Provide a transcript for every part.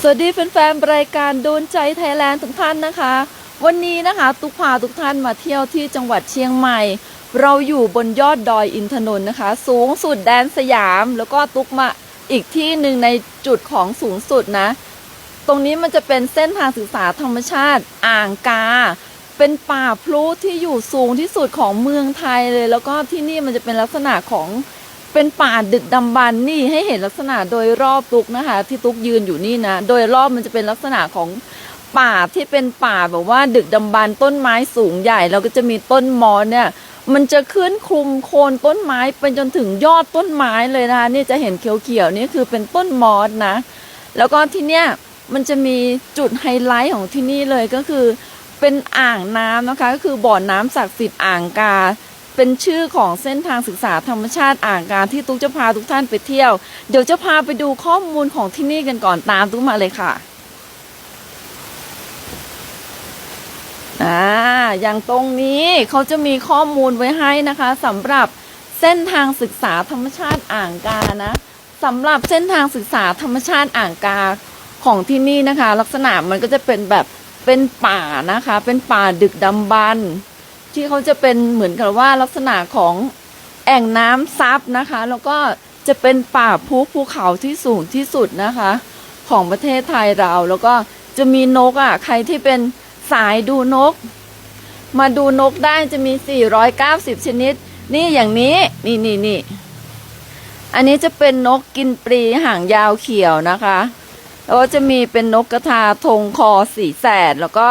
สวัสดีแฟนๆรายการโดนใจไทยแลนด์ทุกท่านนะคะ วันนี้นะคะตุกพาทุกท่านมาเที่ยวที่จังหวัดเชียงใหม่ เราอยู่บนยอดดอยอินทนนท์นะคะ สูงสุดแดนสยาม แล้วก็ตุกมาอีกที่หนึ่งในจุดของสูงสุดนะ ตรงนี้มันจะเป็นเส้นทางศึกษาธรรมชาติอ่างกา เป็นป่าพลุที่อยู่สูงที่สุดของเมืองไทยเลย แล้วก็ที่นี่มันจะเป็นลักษณะของ เป็นป่าดึกดำบรรพ์นี่ให้เห็นลักษณะโดยรอบตุกนะคะ ที่ตุกยืนอยู่นี่นะ โดยรอบมันจะเป็นลักษณะของป่าที่เป็นป่าแบบว่าดึกดำบรรพ์ต้นไม้สูงใหญ่แล้วก็จะมีต้นมอนเนี่ย มันจะขึ้นคลุมโคนต้นไม้ไปจนถึงยอดต้นไม้เลยนะคะนี่จะเห็นเขียวๆนี่คือเป็นต้นมอสนะ แล้วก็ที่เนี้ยมันจะมีจุดไฮไลท์ของที่นี่เลยก็คือเป็นอ่างน้ำนะคะ ก็คือบ่อน้ำศักดิ์สิทธิ์อ่างกา เป็นชื่อของเส้นทางศึกษาธรรมชาติอ่างการที่ตุ๊กจะพาทุกท่านไปเที่ยว เดี๋ยวจะพาไปดูข้อมูลของที่นี่กันก่อนตามตุ๊กมาเลยค่ะอ่าอย่างตรงนี้เขาจะมีข้อมูลไว้ให้นะคะสำหรับเส้นทางศึกษาธรรมชาติอ่างกานะสำหรับเส้นทางศึกษาธรรมชาติอ่างกาของที่นี่นะคะ ลักษณะมันก็จะเป็นแบบเป็นป่านะคะ เป็นป่าดึกดำบรรพ์ ที่เขาจะเป็นเหมือนกับว่าลักษณะของแอ่งน้ำซับนะคะ แล้วก็จะเป็นป่าภูภูเขาที่สูงที่สุดนะคะ ของประเทศไทยเรา แล้วก็จะมีนกอะใครที่เป็นสายดูนก มาดูนกได้จะมี 490 ชนิด นี่อย่างนี้ นี่นี่นี่อันนี้จะเป็นนกกินปลีหางยาวเขียวนะคะ แล้วก็จะมีเป็นนกกระทาทงคอสีแสดแล้วก็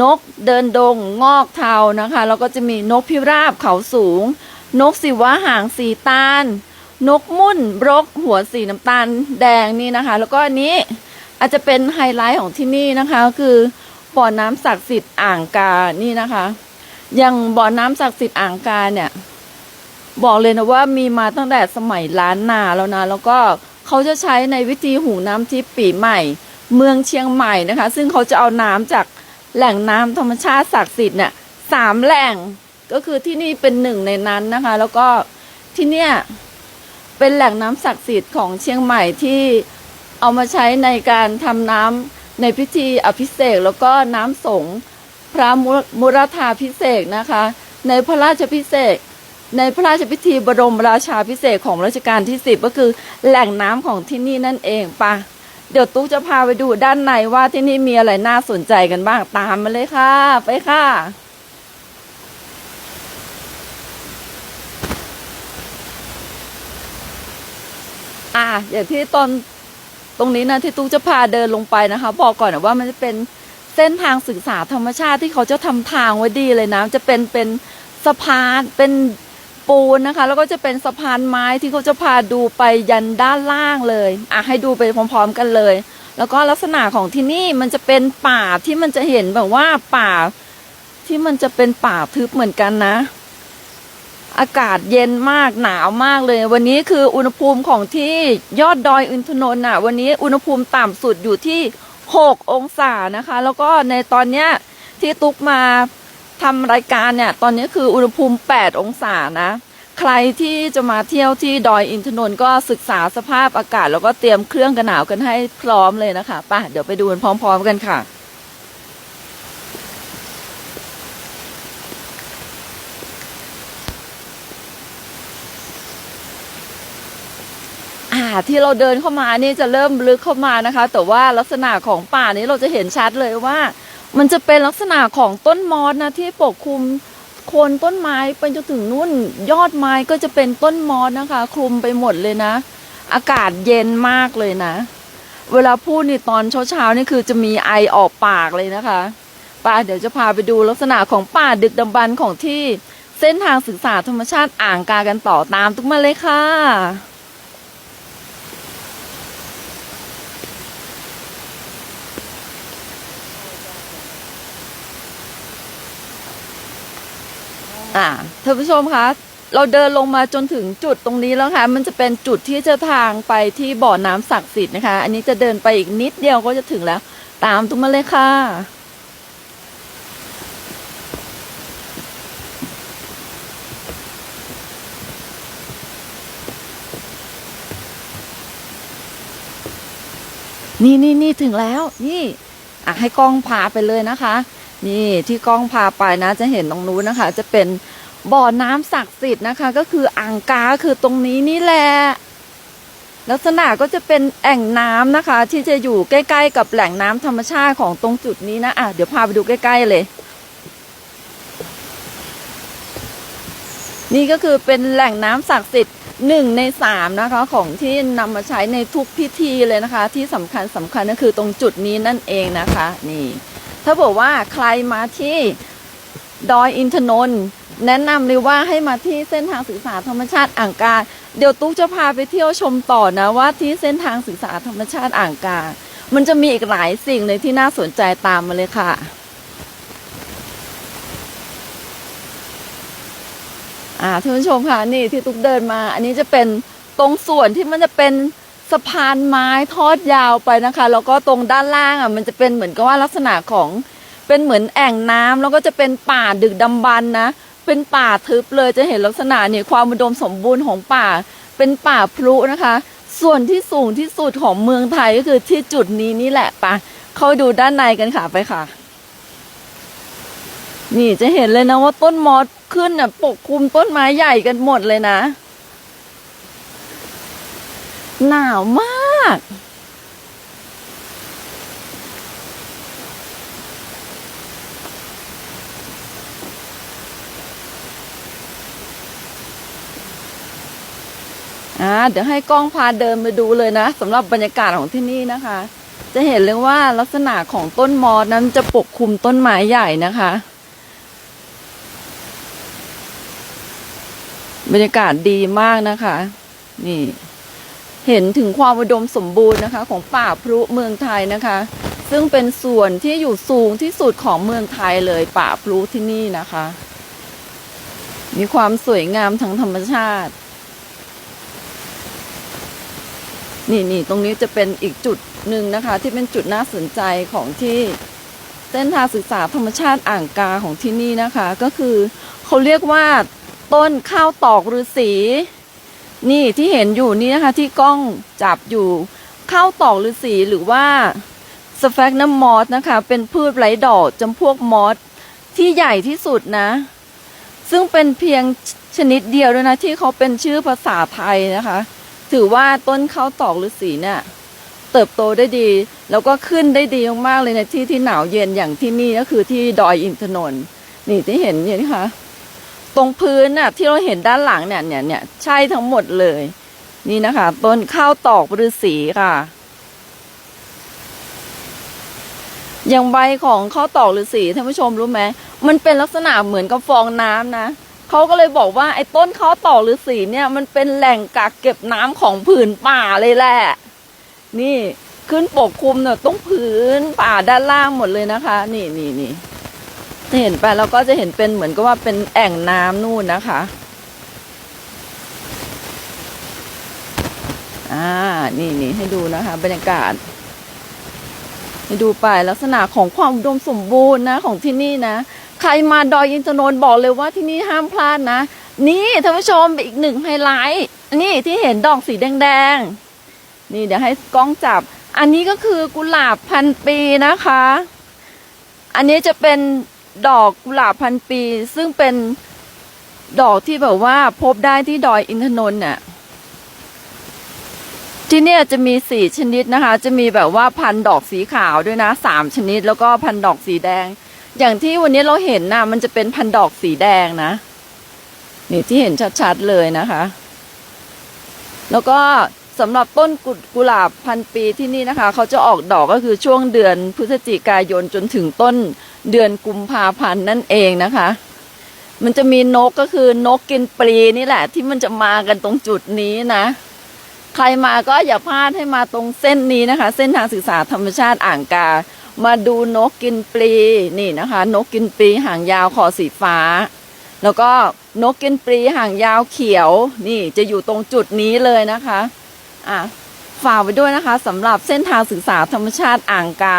นกเดินดงงอกเทานะคะแล้วก็จะมีนกพิราบเขาสูง นกสิวะหางสีตาล นกมุ่นบรกหัวสีน้ำตาลแดงนี่นะคะ แล้วก็อันนี้อาจจะเป็นไฮไลท์ของที่นี่นะคะคือบ่อน้ำศักดิ์สิทธิ์อ่างกานี่นะคะอย่างบ่อน้ำศักดิ์สิทธิ์อ่างกาเนี่ยบอกเลยนะว่ามีมาตั้งแต่สมัยล้านนาแล้วนะแล้วก็เขาจะใช้ในวิธีหุงน้ำทิพย์ปีใหม่ เมืองเชียงใหม่นะคะ ซึ่งเขาจะเอาน้ำจาก แหล่งน้ำธรรมชาติศักดิ์สิทธิ์เนี่ยสามแหล่งก็คือที่นี่เป็นหนึ่งในนั้นนะคะ แล้วก็ที่เนี่ยเป็นแหล่งน้ำศักดิ์สิทธิ์ของเชียงใหม่ที่เอามาใช้ในการทำน้ำในพิธีอภิเษกแล้วก็น้ำสงฆ์พระมุรธาพิเศษนะคะ ในพระราชพิเศษในพระราชพิธีบรมราชาพิเศษของรัชกาลที่สิบก็คือแหล่งน้ำของที่นี่นั่นเองปะ เดี๋ยวตุ๊กจะพาไปดูด้านในว่าที่นี่มีอะไรน่าสนใจกันบ้างตามมาเลยค่ะ ไปค่ะอะอย่างที่ตอนตรงนี้นะที่ตุ๊กจะพาเดินลงไปนะคะ บอกก่อนนะว่ามันจะเป็นเส้นทางศึกษาธรรมชาติที่เขาจะทำทางไว้ดีเลยนะจะเป็นเป็นสะพานเป็น ปูนนะคะ แล้วก็จะเป็นสะพานไม้ที่เขาจะพาดูไปยันด้านล่างเลยอะให้ดูไปพร้อมๆกันเลย แล้วก็ลักษณะของที่นี่มันจะเป็นป่าที่มันจะเห็นแบบว่าป่าที่มันจะเป็นป่าทึบเหมือนกันนะ อากาศเย็นมากหนาวมากเลย วันนี้คืออุณหภูมิของที่ยอดดอยอินทนนท์อะ วันนี้อุณหภูมิต่ำสุดอยู่ที่ 6 องศานะคะ แล้วก็ในตอนเนี้ยที่ตุ๊กมา ทำรายการเนี่ย ตอนนี้คืออุณหภูมิ 8 องศานะ ใครที่จะมาเที่ยวที่ดอยอินทนนท์ก็ศึกษาสภาพอากาศ แล้วก็เตรียมเครื่องกันหนาวกันให้พร้อมเลยนะคะป่ะเดี๋ยวไปดูกันพร้อม ๆ กันค่ะอาที่เราเดินเข้ามานี่จะเริ่มลึกเข้ามานะคะ แต่ว่าลักษณะของป่านี้เราจะเห็นชัดเลยว่า มันจะเป็นลักษณะของต้นมอสนะที่ปกคลุมโคนต้นไม้ไปจนถึงนู่นยอดไม้ก็จะเป็นต้นมอสนะคะ คลุมไปหมดเลยนะ อากาศเย็นมากเลยนะ เวลาพูดนี่ตอนเช้าๆนี่คือจะมีไอออกปากเลยนะคะป่าเดี๋ยวจะพาไปดูลักษณะของป่าดึกดำบรรของที่เส้นทางศึกษาธรรมชาติอ่างกากันต่อตามทุกมาเลยค่ะ อ่าท่านผู้ชมคะเราเดินลงมาจนถึงจุดตรงนี้แล้วค่ะ มันจะเป็นจุดที่จะทางไปที่บ่อน้ำศักดิ์สิทธิ์นะคะ อันนี้จะเดินไปอีกนิดเดียวก็จะถึงแล้ว ตามตุ้มมาเลยค่ะนี่นี่นี่ถึงแล้ว นี่อะให้กล้องพาไปเลยนะคะ นี่ที่กล้องพาไปนะจะเห็นตรงนู้นนะคะ จะเป็นบ่อน้ำศักดิ์สิทธิ์นะคะ ก็คืออ่างกาคือตรงนี้นี่แหละลักษณะก็จะเป็นแอ่งน้ำนะคะ ที่จะอยู่ใกล้ ๆ กับแหล่งน้ำธรรมชาติของตรงจุดนี้นะอะเดี๋ยวพาไปดูใกล้ ๆ เลย นี่ก็คือเป็นแหล่งน้ำศักดิ์สิทธิ์หนึ่งในสามนะคะของที่นำมาใช้ในทุกพิธีเลยนะคะ ที่สำคัญสำคัญก็คือตรงจุดนี้นั่นเองนะคะ นี่ ถ้าบอกว่าใครมาที่ดอยอินทนนท์แนะนำเลยว่าให้มาที่เส้นทางศึกษาธรรมชาติอ่างกา เดี๋ยวตุ๊กจะพาไปเที่ยวชมต่อนะว่าที่เส้นทางศึกษาธรรมชาติอ่างกา มันจะมีอีกหลายสิ่งเลยที่น่าสนใจตามมาเลยค่ะอ่าท่านผู้ชมค่ะนี่ที่ตุ๊กเดินมา อันนี้จะเป็นตรงส่วนที่มันจะเป็น สะพานไม้ทอดยาวไปนะคะ แล้วก็ตรงด้านล่างอะมันจะเป็นเหมือนกับว่าลักษณะของเป็นเหมือนแอ่งน้ำแล้วก็จะเป็นป่าดึกดำบรรนะ เป็นป่าทึบเลยจะเห็นลักษณะเนี่ยความอุดมสมบูรณ์ของป่า เป็นป่าพลุนะคะ ส่วนที่สูงที่สุดของเมืองไทยก็คือที่จุดนี้นี่แหละปะเข้าดูด้านในกันค่ะไปค่ะ นี่จะเห็นเลยนะว่าต้นมอสขึ้นน่ะปกคลุมต้นไม้ใหญ่กันหมดเลยนะ หนาวมาก อ่าเดี๋ยวให้กล้องพาเดินไปดูเลยนะสำหรับบรรยากาศของที่นี่นะคะ จะเห็นเลยว่าลักษณะของต้นมอสนั้นจะปกคลุมต้นไม้ใหญ่นะคะ บรรยากาศดีมากนะคะ นี่ เห็นถึงความอุดมสมบูรณ์นะคะ ของป่าพรุเมืองไทยนะคะ ซึ่งเป็นส่วนที่อยู่สูงที่สุดของเมืองไทยเลยป่าพรุที่นี่นะคะ มีความสวยงามทางธรรมชาติ นี่นี่ตรงนี้จะเป็นอีกจุดหนึ่งนะคะ ที่เป็นจุดน่าสนใจของที่เส้นทางศึกษาธรรมชาติอ่างกาของที่นี่นะคะ ก็คือเขาเรียกว่าต้นข้าวตอกฤาษี นี่ที่เห็นอยู่นี่นะคะ ที่กล้องจับอยู่ข้าวตอกฤาษีหรือว่าสแฟกนัมมอสนะคะ เป็นพืชไร้ดอกจำพวกมอสที่ใหญ่ที่สุดนะ ซึ่งเป็นเพียงชนิดเดียวด้วยนะ ที่เขาเป็นชื่อภาษาไทยนะคะ ถือว่าต้นข้าวตอกฤาษีเนี่ยเติบโตได้ดี แล้วก็ขึ้นได้ดีมากๆเลยในที่ที่หนาวเย็นอย่างที่นี่ก็คือที่ดอยอินทนนท์นี่ที่เห็นเนี่ยนะคะ ตรงพื้นน่ะที่เราเห็นด้านหลังเนี่ยเนี่ยเนี่ยใช่ทั้งหมดเลย นี่นะคะ ต้นข้าวตอกฤาษีค่ะ อย่างใบของข้าวตอกฤาษีท่านผู้ชมรู้ไหมมันเป็นลักษณะเหมือนกับฟองน้ำนะเขาก็เลยบอกว่าไอ้ต้นข้าวตอกฤาษีเนี่ยมันเป็นแหล่งกักเก็บน้ำของผืนป่าเลยแหละ นี่ขึ้นปกคลุมเนี่ยต้องผืนป่าด้านล่างหมดเลยนะคะ นี่นี่นี่ จะเห็นไปแล้วก็จะเห็นเป็นเหมือนกับว่าเป็นแอ่งน้ำนู่นนะคะอ่านี่นี่ให้ดูนะคะ บรรยากาศให้ดูไปลักษณะของความอุดมสมบูรณ์นะของที่นี่นะ ใครมาดอยอินทนนท์บอกเลยว่าที่นี่ห้ามพลาดนะ นี่ท่านผู้ชมอีกหนึ่งไฮไลท์นี่ที่เห็นดอกสีแดงๆ นี่เดี๋ยวให้กล้องจับ อันนี้ก็คือกุหลาบพันปีนะคะ อันนี้จะเป็น ดอกกุหลาบพันปี ซึ่งเป็นดอกที่แบบว่าพบได้ที่ดอยอินทนนท์น่ะที่เนี่ยจะมีสี่ชนิดนะคะ จะมีแบบว่าพันดอกสีขาวด้วยนะสามชนิด แล้วก็พันดอกสีแดง อย่างที่วันนี้เราเห็นนะมันจะเป็นพันดอกสีแดงนะนี่ที่เห็นชัดๆเลยนะคะ แล้วก็สำหรับต้นกุกุหลาบพันปีที่นี่นะคะ เขาจะออกดอกก็คือช่วงเดือนพฤศจิกายนจนถึงต้น เดือนกุมภาพันธ์นั่นเองนะคะ มันจะมีนกก็คือนกกินปลีนี่แหละ ที่มันจะมากันตรงจุดนี้นะ ใครมาก็อย่าพลาดให้มาตรงเส้นนี้นะคะ เส้นทางศึกษาธรรมชาติอ่างกา มาดูนกกินปลีนี่นะคะ นกกินปลีหางยาวคอสีฟ้า แล้วก็นกกินปลีหางยาวเขียว นี่จะอยู่ตรงจุดนี้เลยนะคะ อะฝากไว้ด้วยนะคะสำหรับเส้นทางศึกษาธรรมชาติอ่างกา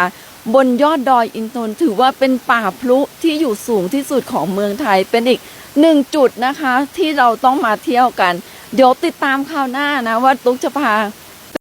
บนยอดดอยอินทนนท์ถือว่าเป็นป่าพลุที่อยู่สูงที่สุดของเมืองไทยเป็นอีกหนึ่งจุดนะคะที่เราต้องมาเที่ยวกัน เดี๋ยวติดตามข่าวหน้านะว่าตุ๊กจะพา